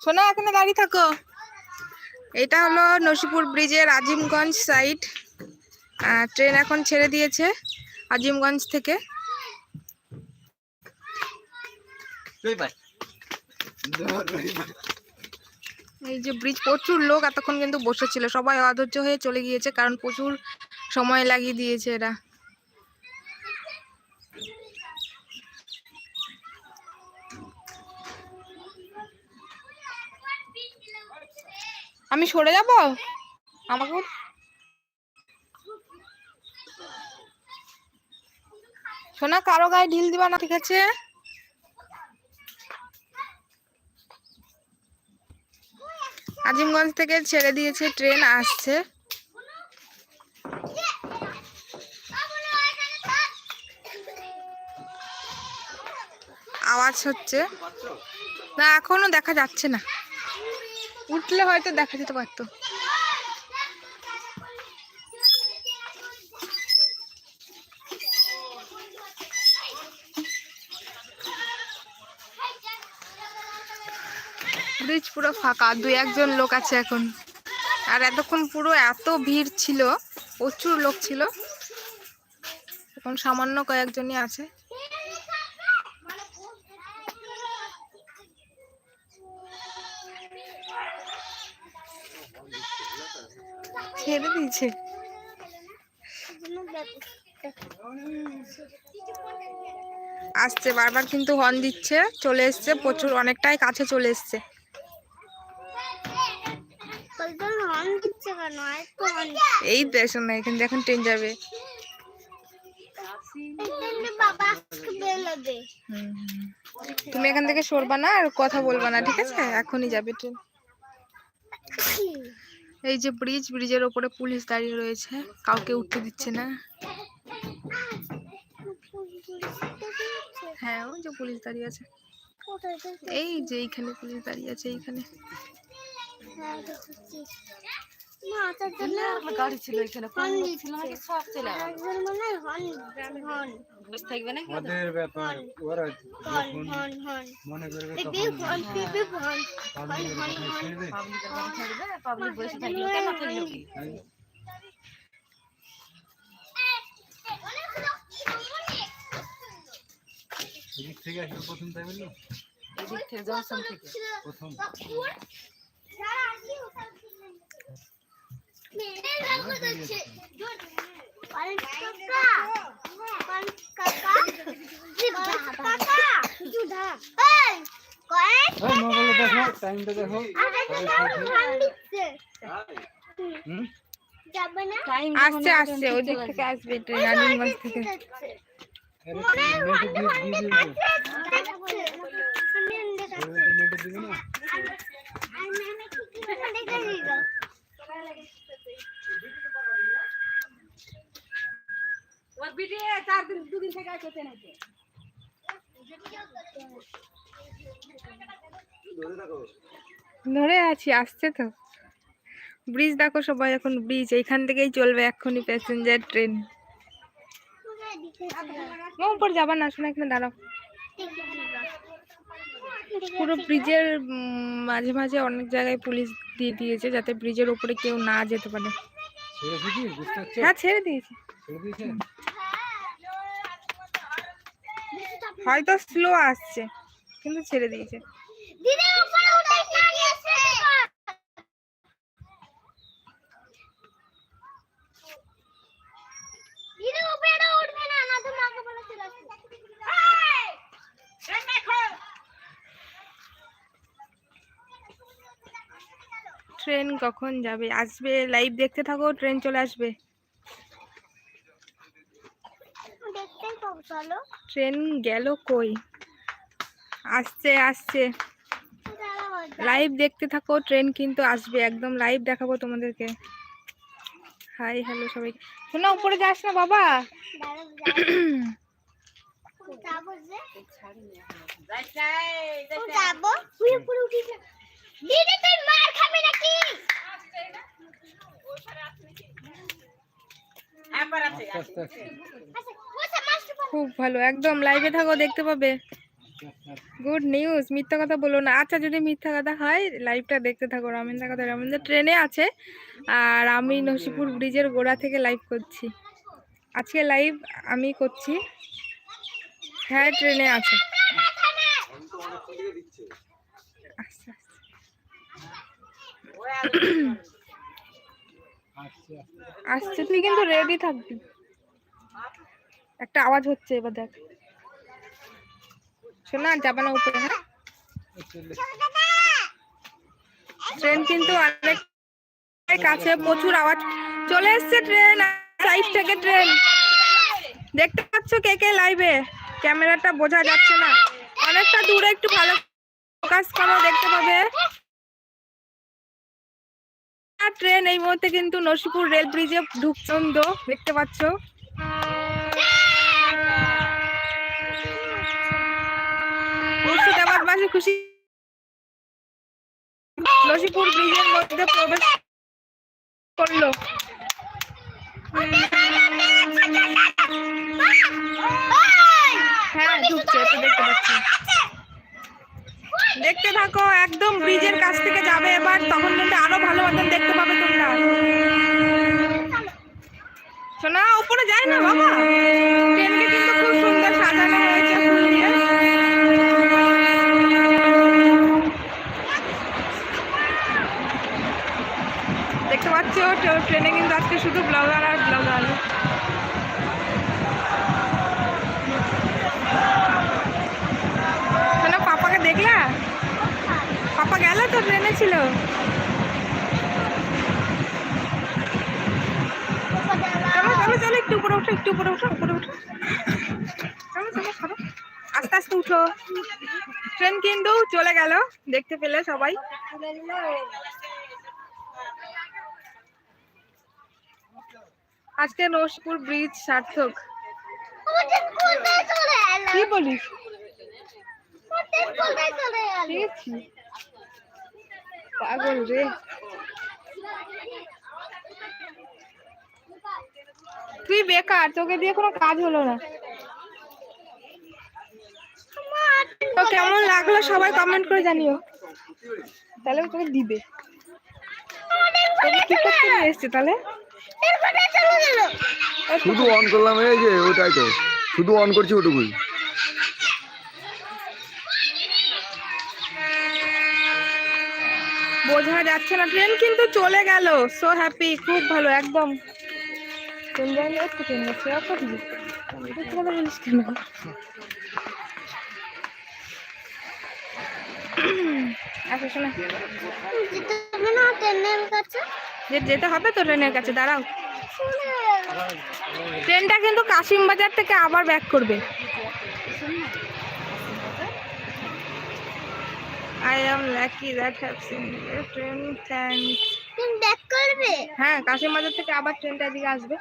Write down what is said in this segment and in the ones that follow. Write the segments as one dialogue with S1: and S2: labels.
S1: শোনা এখানে দাঁড়িয়ে থাকো। এটা হলো নসিপুর ব্রিজের আজিমগঞ্জ সাইড ট্রেন এখন ছেড়ে দিয়েছে আজিমগঞ্জ থেকে। এই যে ব্রিজ প্রচুর লোক এতক্ষণ কিন্তু বসেছিল। সবাই অধৈর্য হয়ে চলে গিয়েছে কারণ প্রচুর সময় লাগিয়ে দিয়েছে এরা। আমি সরে যাব? আমাকে শোনা কারও গায়ে ঢিল দিবা না, ঠিক আছে? আজিমগঞ্জ থেকে ছেড়ে দিয়েছে, ট্রেন আসছে। আওয়াজ হচ্ছে। না, এখনও দেখা যাচ্ছে না। উঠলে হয়তো দেখা যেতে পারতো। ব্রিজ পুরো ফাঁকা, দুই একজন লোক আছে এখন। আর এতক্ষণ পুরো এত ভিড় ছিল, প্রচুর লোক ছিল। এখন সামান্য কয়েকজনই আছে। ছেড়ে আসছে, বারবার কিন্তু হর্ন দিচ্ছে, চলে এসছে, প্রচুর অনেকটাই কাছে চলে এসছে। এই দেশ না, এখান এখন ট্রেন যাবে। তুমি এখান থেকে সরবা না আর কথা বলবা না, ঠিক আছে? এখনই যাবে ট্রেন এই যে ব্রিজ ব্রিজের ওপরে পুলিশ দাঁড়িয়ে রয়েছে। কাউকে উঠতে দিচ্ছে না। হ্যাঁ ওই যে পুলিশ দাঁড়িয়ে আছে। এই যে এইখানে পুলিশ দাঁড়িয়ে আছে, এইখানে।
S2: গাড়ি ছিল এখানে। ছিল নাকি সব চলে থাকবে না
S3: ওদের ব্যাপার ওরা মনে করবে তখন পাবলিকের কথা ছেড়ে
S2: পাবলিকের কথা ছাড়বে পাবলিক বসে থাকলে কেন করল কি
S3: এদিক থেকে আসলে প্রথম তাই বলল?
S2: এদিক থেকে জংশন থেকে।
S3: প্রথম ওই মোবাইলে দেখো টাইমটা দেখো হুম
S2: টাইম
S1: আসছে আসছে ওই দিক থেকে আসবে ট্রেন আজিমগঞ্জ থেকে
S3: আরে
S2: ওর ভিডিও চার দিন দুদিন থেকে আছে নাকি
S1: ধরে আছি আসছে তো। ব্রিজ দেখো সবাই এখন ব্রিজ। এইখান থেকেই চলবে এক্ষুনি প্যাসেঞ্জার ট্রেন উপর যাবার না শোনা এখানে দাঁড়াও। পুরো ব্রিজের মাঝে মাঝে অনেক জায়গায় পুলিশ দিয়ে দিয়েছে যাতে ব্রিজের উপরে কেউ না যেতে পারে। হ্যাঁ ছেড়ে দিয়েছে।
S3: ছেড়ে দিয়েছে
S1: হয়তো স্লো আসছে কিন্তু ছেড়ে দিয়েছে। কখন যাবে? আসবে লাইভ দেখতে থাকো ট্রেন চলে আসবে। ট্রেন গেল কই? আসছে আসছে। লাইভ দেখতে থাকো ট্রেন কিন্তু আসবে একদম লাইভ দেখাবো তোমাদেরকে। হাই হ্যালো সবাই শোনা উপরে যাস না বাবা।
S3: আস্তে আস্তে আস্তে
S1: খুব ভালো, একদম লাইভে থাকো, দেখতে পাবে। গুড নিউজ মিথ্যা কথা বলো না। আচ্ছা যদি মিথ্যা কথা হয় লাইভটা দেখতে থাকো, রমেন্দা কথা, রমেন্দা ট্রেনে আছে, আর আমি নসিপুর ব্রিজের গোড়া থেকে লাইভ করছি। আজকে লাইভ আমি করছি। হ্যাঁ ট্রেনে আছে আচ্ছা
S3: আসছে,
S1: তুই কিন্তু রেডি থাকবি। একটা আওয়াজ হচ্ছে এবার দেখ। শোনা যাবে না উপরে হ্যাঁ? ট্রেন কিন্তু অনেক কাছে, প্রচুর আওয়াজ। চলে এসছে ট্রেন সাইড থেকে ট্রেন দেখতে পাচ্ছ কে কে লাইভে ক্যামেরাটা বোঝা যাচ্ছে না। অনেকটা দূরে একটু ভালো ফোকাস করো, দেখতে পাবে। ট্রেন এই মুহূর্তে কিন্তু নসিপুর রেল ব্রিজে ঢুকছন্দ দেখতে পাচ্ছ। মুর্শিদাবাদ বাসী খুশি। নসিপুর ব্রিজের মধ্যে প্রবেশ করল। হ্যাঁ ঢুকছে দেখতে পাচ্ছি। দেখতে থাকো, একদম ব্রিজের কাছ থেকে যাবে এবার, তখন কিন্তু আরও ভালো মতন দেখতে পাবে তোমরা। শোনা উপরে যায় না বাবা? খুব সুন্দর সাজানো হয়েছে দেখতে পাচ্ছ ট্রে- ট্রেনে কিন্তু আজকে শুধু ব্লগার আর ব্লগার। তো ট্রেনে ছিল চলো চলো চলো একটু উপরে উঠো একটু উপরে উঠো উপরে উঠো। চলো চলো সরো আস্তে আস্তে উঠো। ট্রেন কিন্তু চলে গেল দেখতে পেলে সবাই। আজকে নসপুর ব্রিজ সার্থক। কি বলিস? পাগল রে। তুই বেকার, তোকে দিয়ে কোনো কাজ হলো না। তো কেমন লাগল সবাই কমেন্ট করে জানিও। তাহলে তোকে দিবে। কি করতে এসছে তাহলে?
S4: শুধু অন করলাম, এই যে ওটাই তো। শুধু অন করছি ওটুকুই।
S1: বোঝা যাচ্ছে না। ট্রেন কিন্তু চলে গেল। সো হ্যাপি খুব ভালো একদম। ট্রেন যায়নি একটু ট্রেন যাচ্ছে কথা বলিস কেন আচ্ছা শোনা। যেতে হবে তো ট্রেনের কাছে দাঁড়াও। ট্রেনটা কিন্তু কাশিম বাজার থেকে আবার ব্যাক করবে। I am lucky that have seen train thanks হ্যাঁ কাশিম বাজার থেকে আবার ট্রেনটা এদিকে আসবে।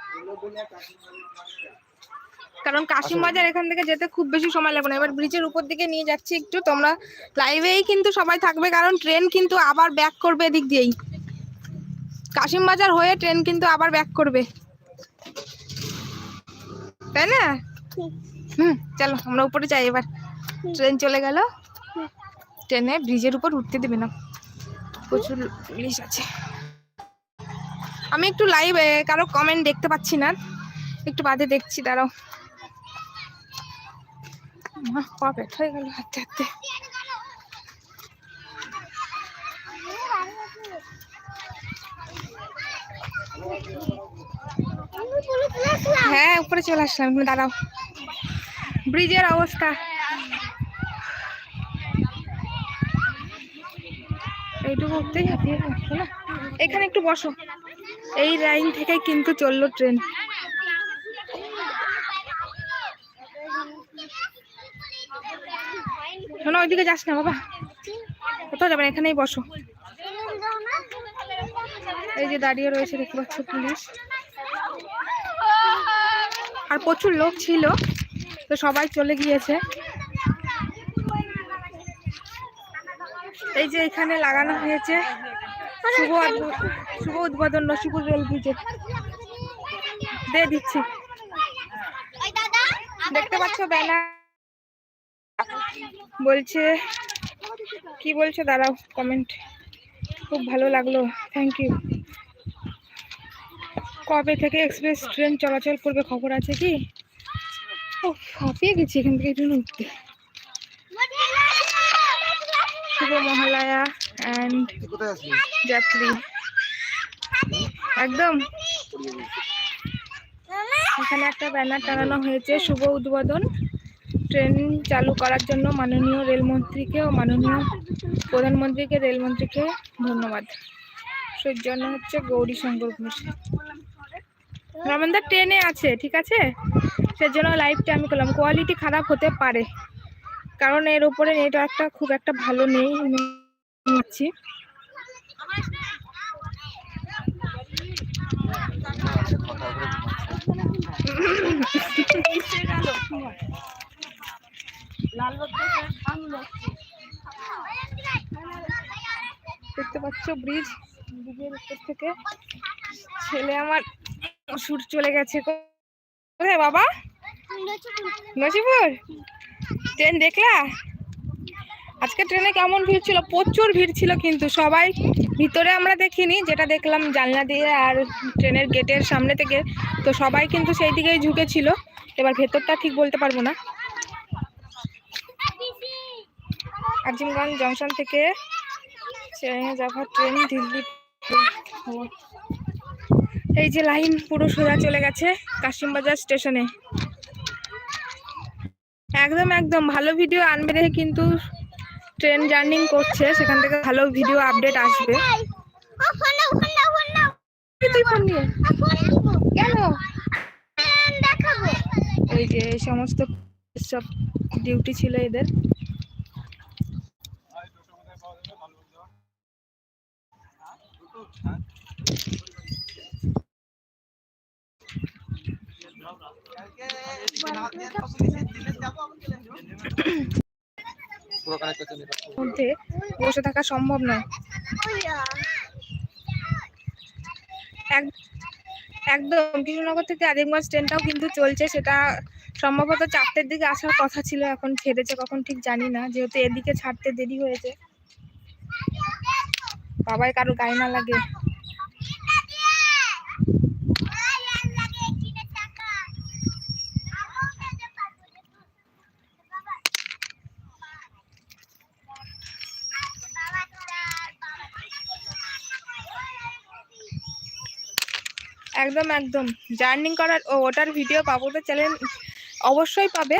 S1: কারণ কাশিম বাজার এখান থেকে যেতে খুব বেশি সময় লাগবে না। এবার ব্রিজের উপর দিকে নিয়ে যাচ্ছি একটু। তোমরা লাইভেই কিন্তু সবাই থাকবে কারণ ট্রেন কিন্তু আবার ব্যাক করবে এদিক দিয়েই। কাশিম বাজার হয়ে ট্রেন কিন্তু আবার ব্যাক করবে। তাই না? হুম। চলো আমরা উপরে যাই এবার। ট্রেন চলে গেল। ট্রেনে ব্রিজের উপর উঠতে দেবে না। প্রচুর পুলিশ আছে। আমি একটু লাইভ কারও কমেন্ট দেখতে পাচ্ছি না। একটু বাদে দেখছি, দাঁড়াও। হয়ে গেল হাঁটতে হাঁটতে। হ্যাঁ উপরে চলে আসলাম, দাঁড়াও। ব্রিজের অবস্থা। এইটুকু উঠতেই যাচ্ছে না? এখানে একটু বসো। এই লাইন থেকে কিন্তু চলল ট্রেন। শোনো, ওইদিকে যাস না, বাবা। কোথাও যাবে না, এখানেই বসো। এই যে দাঁড়িয়ে রয়েছে, দেখতে পাচ্ছ পুলিশ। আর প্রচুর লোক ছিল, তো সবাই চলে গিয়েছে। এই যে এখানে লাগানো হয়েছে শুভ শুভ উদ্বোধন নসিপুর রেল ব্রিজের দিয়ে দিচ্ছি। দেখতে পাচ্ছ ব্যানার? বলছে, কি বলছে? দাঁড়াও কমেন্ট খুব ভালো লাগল। থ্যাংক ইউ কবে থেকে এক্সপ্রেস ট্রেন চলাচল করবে খবর আছে কি? ও হাঁপিয়ে গেছি এখান থেকে একটু উঠতে। শুভ মহালয়া অ্যান্ড যাত্রী একদম। এখানে একটা ব্যানার টানানো হয়েছে শুভ উদ্বোধন। ট্রেন চালু করার জন্য মাননীয় রেলমন্ত্রীকে ও মাননীয় প্রধানমন্ত্রীকে রেলমন্ত্রীকে ধন্যবাদ। সেই জন্য হচ্ছে গৌরী শঙ্কর ঘোষ রমেনদার ট্রেনে আছে ঠিক আছে? সেজন্য লাইভটা আমি করলাম। কোয়ালিটি খারাপ হতে পারে। কারণ এর উপরে নেটওয়ার্কটা খুব একটা ভালো নেই নিচ্ছি দেখতে পাচ্ছ ব্রিজ, ব্রিজের উপর থেকে ছেলে আমার সুর চলে গেছে। কোথায় বাবা? নসিপুর? ট্রেন দেখলা? আজকে ট্রেনে কেমন ভিড় ছিল? প্রচুর ভিড় ছিল কিন্তু সবাই ভিতরে আমরা দেখিনি, যেটা দেখলাম জানলা দিয়ে আর ট্রেনের গেটের সামনে থেকে। তো সবাই কিন্তু সেই দিকেই ঝুঁকেছিল। এবার ভেতরটা ঠিক বলতে পারব না। আজিমগঞ্জ জংশন থেকে যাবার ট্রেন দিল্লি এই যে লাইন পুরো সোজা চলে গেছে কাশিমবাজার স্টেশনে। একদম একদম। ভালো ভিডিও আনবে দেখে কিন্তু ট্রেন জার্নিং করছে। সেখান থেকে ভালো ভিডিও আপডেট আসবে। তুই ফোন এই সমস্ত সব ডিউটি ছিল এদের। মধ্যে বসে থাকা সম্ভব নয়। এক- একদম কৃষ্ণনগর থেকে আদিমগঞ্জ ট্রেনটাও কিন্তু চলছে, সেটা সম্ভবত চারটের দিকে আসার কথা ছিল, এখন ছেড়েছে, কখন ঠিক জানি না, যেহেতু এদিকে ছাড়তে দেরি হয়েছে। বাবাই কারও গায়ে না লাগে। একদম একদম। জার্নিং করার ও ওটার ভিডিও পাবো তো চ্যানেল অবশ্যই পাবে।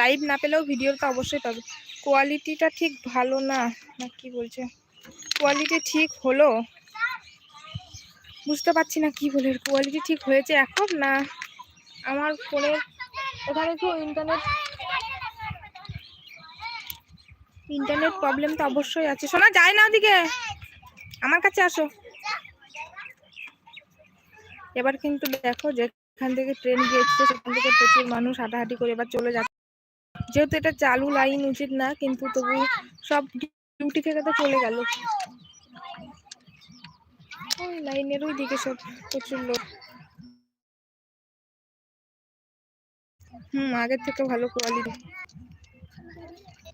S1: লাইভ না পেলেও ভিডিও তো অবশ্যই পাবে। কোয়ালিটিটা ঠিক ভালো না না কি বলছে? কোয়ালিটি ঠিক হলো? বুঝতে পারছি না কি বলে কোয়ালিটি ঠিক হয়েছে এখন না আমার ফোনের ওখানে তো ইন্টারনেট ইন্টারনেট প্রবলেম তো অবশ্যই আছে। শোনা যায় না ওদিকে। আমার কাছে আসো। এবার কিন্তু দেখো যেখান থেকে ট্রেন গিয়েছে, সেখান থেকে প্রচুর মানুষ হাঁটাহাঁটি করে এবার চলে যাচ্ছে। যেহেতু এটা চালু লাইন উচিত না, কিন্তু তবু সব ডিউটি থেকে তো চলে গেল। লাইনের ওই দিকে সব প্রচুর লোক। হুম, আগের থেকে ভালো কোয়ালিটি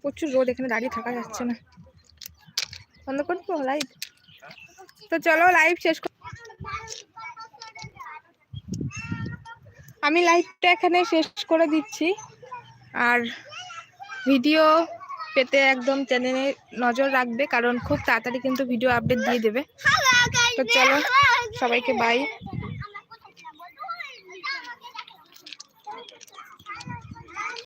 S1: প্রচুর রোদ এখানে দাঁড়িয়ে থাকা যাচ্ছে না। বন্ধ করব লাইভ তো চলো লাইভ শেষ আমি লাইভটা এখানে শেষ করে দিচ্ছি। আর ভিডিও পেতে একদম চ্যানেলে নজর রাখবে, কারণ খুব তাড়াতাড়ি কিন্তু ভিডিও আপডেট দিয়ে দেবে। তো চলো, সবাইকে বাই